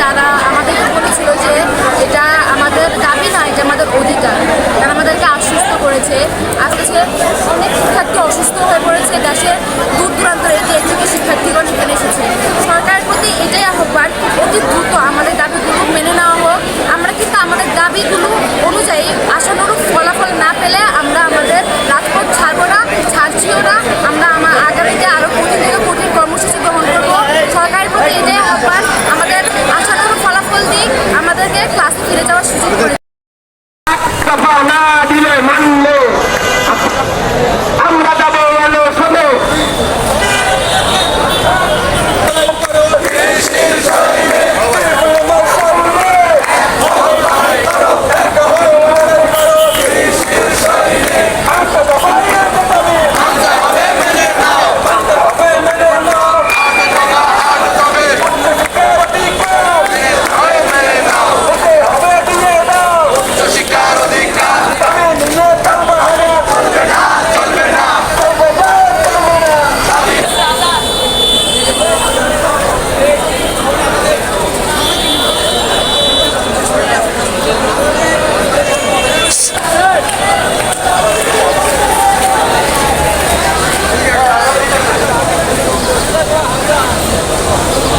তারা আমাদেরকে বলেছিল যে এটা আমাদের দাবি না এটা আমাদের অধিকার। তারা আমাদেরকে আশ্বস্ত করেছে। আজকে অনেক শিক্ষার্থী Mustafa Nabi Le Manle. Oh,